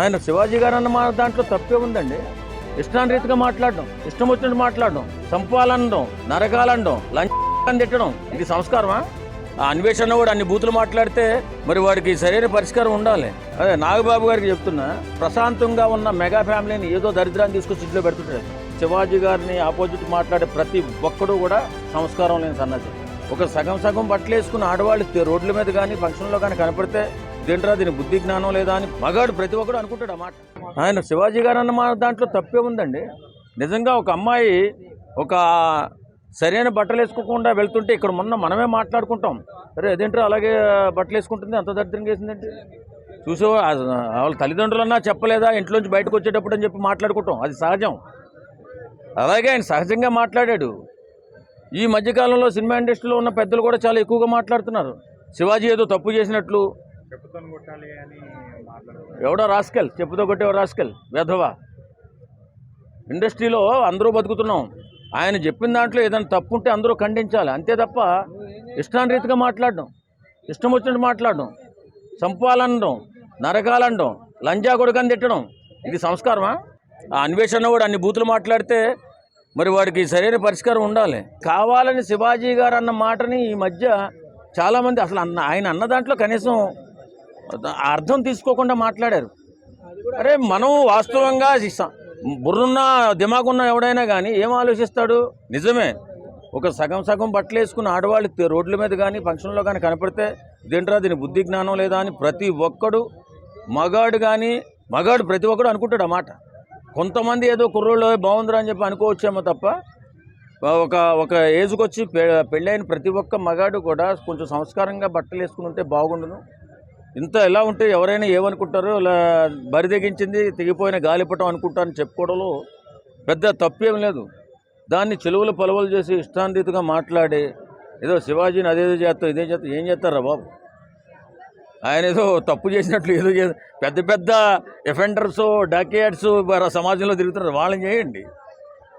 ఆయన శివాజీ గారు అన్న మా దాంట్లో తప్పే ఉందండి. ఇష్టాన్ని రీతిగా మాట్లాడడం ఇష్టం వచ్చినట్టు మాట్లాడడం చంపాలనడం నరకాలనడం లంచం తిట్టడం ఇది సంస్కారమా? ఆ అన్వేషణ కూడా అన్ని బూతులు మాట్లాడితే మరి వాడికి సరైన పరిష్కారం ఉండాలి. అదే నాగబాబు గారికి చెప్తున్నా ప్రశాంతంగా ఉన్న మెగా ఫ్యామిలీని ఏదో దరిద్రాన్ని తీసుకొచ్చి ఇంట్లో పెడుతుంటారు శివాజీ గారిని ఆపోజిట్ మాట్లాడే ప్రతి ఒక్కడు కూడా సంస్కారం లేని సన్నది ఒక సగం సగం బట్టలు వేసుకున్న ఆడవాళ్ళు రోడ్ల మీద కానీ ఫంక్షన్లో కానీ కనపడితే దేంట్రా దీని బుద్ధి జ్ఞానం లేదా అని మగాడు ప్రతి ఒక్కడు అనుకుంటాడు అన్నమాట ఆయన శివాజీ గారు అన్న మా దాంట్లో తప్పే ఉందండి. నిజంగా ఒక అమ్మాయి ఒక సరైన బట్టలు వేసుకోకుండా వెళ్తుంటే ఇక్కడ మొన్న మనమే మాట్లాడుకుంటాం. అరే అదేంటో అలాగే బట్టలు వేసుకుంటుంది అంత దరిద్రంగా వేసిందంటే? చూసే వాళ్ళ తల్లిదండ్రులన్నా చెప్పలేదా? ఇంట్లోంచి బయటకు వచ్చేటప్పుడు అని చెప్పి మాట్లాడుకుంటాం. అది సహజం. అలాగే ఆయన సహజంగా మాట్లాడాడు. ఈ మధ్యకాలంలో సినిమా ఇండస్ట్రీలో ఉన్న పెద్దలు కూడా చాలా ఎక్కువగా మాట్లాడుతున్నారు. శివాజీ ఏదో తప్పు చేసినట్లు ఎవడో రాసుకెల్ చెప్పుతో కొట్టేవాడు రాసుకెల్ వెధవా. ఇండస్ట్రీలో అందరూ బతుకుతున్నాం. ఆయన చెప్పిన దాంట్లో ఏదైనా తప్పు ఉంటే అందరూ ఖండించాలి. అంతే తప్ప ఇష్టానురీతిగా మాట్లాడడం ఇష్టం వచ్చినట్టు మాట్లాడడం చంపాలనడం నరకాలనడం లంజా కొడుకని తిట్టడం ఇది సంస్కారమా? ఆ అన్వేషణ కూడా అన్ని బూతులు మాట్లాడితే మరి వాడికి సరైన పరిష్కారం ఉండాలి. కావాలని శివాజీ గారు అన్న మాటని ఈ మధ్య చాలామంది అసలు అన్న ఆయన అన్న దాంట్లో కనీసం అర్థం తీసుకోకుండా మాట్లాడారు. అరే మనం వాస్తవంగా ఈ బుర్రున్న దిమాగున్న ఎవడైనా కానీ ఏం ఆలోచిస్తాడు? నిజమే. ఒక సగం సగం బట్టలు వేసుకున్న ఆడవాళ్ళు రోడ్ల మీద కానీ ఫంక్షన్లో కానీ కనపడితే ఇదేంట్రా దీని బుద్ధి జ్ఞానం లేదా అని ప్రతి ఒక్కడు మగాడు కానీ మగాడు ప్రతి ఒక్కడు అనుకుంటాడు అన్నమాట కొంతమంది ఏదో కుర్రోళ్ళు బాగుందిరా అని చెప్పి అనుకోవచ్చేమో తప్ప ఒక ఒక ఏజ్కి వచ్చి పె పెళ్ళైన ప్రతి ఒక్క మగాడు కూడా కొంచెం సంస్కారంగా బట్టలు వేసుకుని ఉంటే బాగుండును. ఇంత ఎలా ఉంటే ఎవరైనా ఏమనుకుంటారో ఇలా బరిదెగించింది తెగిపోయిన గాలిపటం అనుకుంటారని చెప్పుకోవడంలో పెద్ద తప్పేం లేదు. దాన్ని చెలువులు పొలవలు చేసి ఇష్టాన్రీతిగా మాట్లాడి ఏదో శివాజీని అదేదో చేస్తాం ఇదే చేస్తాం ఏం చేస్తారా బాబు? ఆయన ఏదో తప్పు చేసినట్లు ఏదో చే పెద్ద పెద్ద ఎఫెండర్స్ డాకేట్స్ సమాజంలో తిరుగుతున్నారు. వాళ్ళని చేయండి.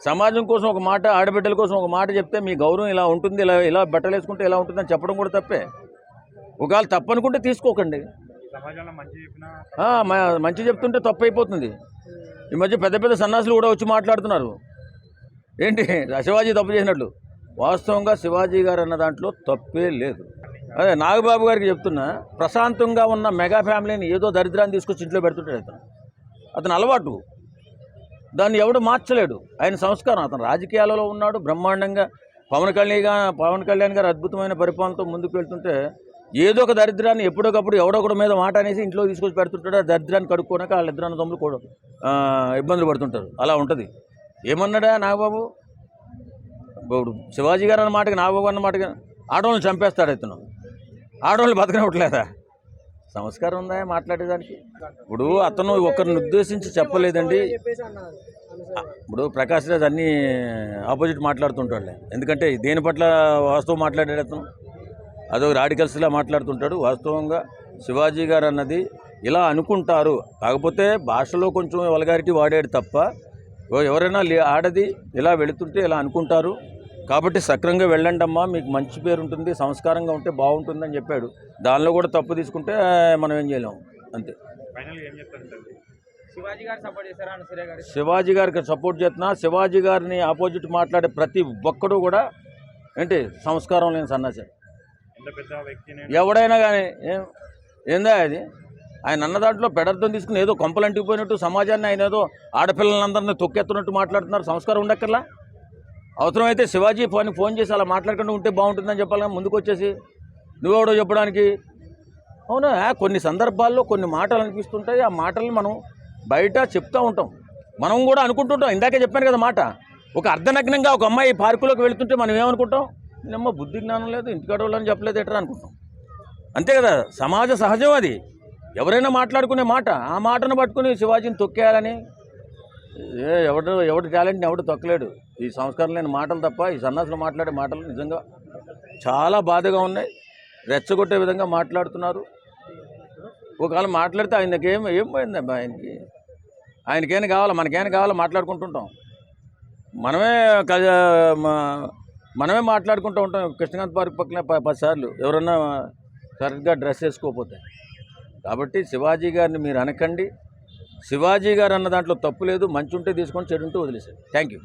సమాజం కోసం ఒక మాట ఆడబిడ్డల కోసం ఒక మాట చెప్తే మీ గౌరవం ఇలా ఉంటుంది ఇలా ఇలా బట్టలు వేసుకుంటే ఇలా ఉంటుందని చెప్పడం కూడా తప్పే. ఒకవేళ తప్పనుకుంటే తీసుకోకండి. మంచి చెప్తుంటే తప్పు అయిపోతుంది ఈ మధ్య పెద్ద పెద్ద సన్నాసులు కూడా వచ్చి మాట్లాడుతున్నారు. ఏంటి? శివాజీ తప్పు చేసినట్లు. వాస్తవంగా శివాజీ గారు అన్న దాంట్లో తప్పే లేదు. అదే నాగబాబు గారికి చెప్తున్నా ప్రశాంతంగా ఉన్న మెగా ఫ్యామిలీని ఏదో దరిద్రాన్ని తీసుకొచ్చి ఇంట్లో పెడుతుంటాడు అతను. అతను అలవాటు. దాన్ని ఎవడు మార్చలేడు. ఆయన సంస్కారం. అతను రాజకీయాలలో ఉన్నాడు. బ్రహ్మాండంగా పవన్ కళ్యాణ్ పవన్ కళ్యాణ్ గారు అద్భుతమైన పరిపాలనతో ముందుకు వెళ్తుంటే ఏదో ఒక దరిద్రాన్ని ఎప్పుడొకప్పుడు ఎవడొకడు మీద మాట అనేసి ఇంట్లో తీసుకొచ్చి పెడుతుంటాడు. ఆ దరిద్రాన్ని కడుక్కోనాక వాళ్ళిద్దరు తమ్ములు కూడా ఇబ్బందులు పడుతుంటారు. అలా ఉంటుంది. ఏమన్నాడా నాగబాబు? ఇప్పుడు శివాజీ గారు అన్న మాటకి నాగబాబు అన్న మాటకి ఆడవాళ్ళని చంపేస్తాడు ఇతను. ఆడవాళ్ళు బతకనివ్వట్లేదా సంస్కారం ఉందా మాట్లాడేదానికి? ఇప్పుడు అతను ఒకరిని ఉద్దేశించి చెప్పలేదండి. ఇప్పుడు ప్రకాష్ రాజ్ అన్నీ ఆపోజిట్ మాట్లాడుతుంటాడులే. ఎందుకంటే దేని పట్ల వాస్తవం మాట్లాడాడు అతను? అదొక రాడికల్స్లా మాట్లాడుతుంటాడు. వాస్తవంగా శివాజీ గారు అన్నది ఇలా అనుకుంటారు. కాకపోతే భాషలో కొంచెం వల్గారిటీ వాడాడు తప్ప ఎవరైనా లే- ఆడది ఇలా వెళుతుంటే ఇలా అనుకుంటారు. కాబట్టి సక్రంగా వెళ్ళండి అమ్మా మీకు మంచి పేరు ఉంటుంది సంస్కారంగా ఉంటే బాగుంటుందని చెప్పాడు. దానిలో కూడా తప్పు తీసుకుంటే మనం ఏం చేయలేము అంతే. శివాజీ గారు సపోర్ట్ చేశారా అనుసూర్య గారు? శివాజీ గారికి సపోర్ట్ చేస్తున్నా. శివాజీ గారిని ఆపోజిట్ మాట్లాడే ప్రతి ఒక్కడు కూడా ఏంటి సంస్కారం లేని సన్నాసి. ఎవడైనా కానీ ఏం ఏందా అది? ఆయన అన్న దాంట్లో పెడర్థం తీసుకుని ఏదో కొంపలంటిపోయినట్టు సమాజాన్ని ఆయన ఏదో ఆడపిల్లలందరినీ తొక్కెత్తున్నట్టు మాట్లాడుతున్నారు. సంస్కారం ఉండక్కర్లా? అవసరమైతే శివాజీ పని ఫోన్ చేసి అలా మాట్లాడకుండా ఉంటే బాగుంటుందని చెప్పాలి ముందుకు వచ్చేసి నువ్వెవడో చెప్పడానికి? అవునా? కొన్ని సందర్భాల్లో కొన్ని మాటలు అనిపిస్తుంటాయి. ఆ మాటలను మనం బయట చెప్తూ ఉంటాం. మనం కూడా అనుకుంటుంటాం. ఇందాకే చెప్పాను కదా మాట. ఒక అర్ధనగ్నంగా ఒక అమ్మాయి పార్కులోకి వెళ్తుంటే మనం ఏమనుకుంటాం? నేనమ్మ బుద్ధి జ్ఞానం లేదు ఇంటికాడ వాళ్ళని చెప్పలేదు ఎట్రా అనుకుంటాం? అంతే కదా సమాజ సహజం అది. ఎవరైనా మాట్లాడుకునే మాట ఆ మాటను పట్టుకుని శివాజీని తొక్కేయాలని ఏ ఎవడు ఎవడు టాలెంట్ని ఎవడు తొక్కలేడు. ఈ సంస్కారం లేని మాటలు తప్ప ఈ సన్నాసులు మాట్లాడే మాటలు నిజంగా చాలా బాధగా ఉన్నాయి. రెచ్చగొట్టే విధంగా మాట్లాడుతున్నారు. ఒకవేళ మాట్లాడితే ఆయనకి ఏం ఏం పోయిందబ్బా ఆయనకి? ఆయనకేం కావాలా మనకేం కావాలో మాట్లాడుకుంటుంటాం. మనమే క- మనమే మాట్లాడుకుంటూ ఉంటాం. కృష్ణకాంత్ పార్క్ పక్కన పది పదిసార్లు ఎవరన్నా కరెక్ట్గా డ్రెస్ వేసుకోకపోతే. కాబట్టి శివాజీ గారిని మీరు అనకండి. శివాజీ గారు అన్న దాంట్లో తప్పు లేదు. మంచి ఉంటే తీసుకొని చెడు ఉంటే వదిలేశారు థ్యాంక్ యూ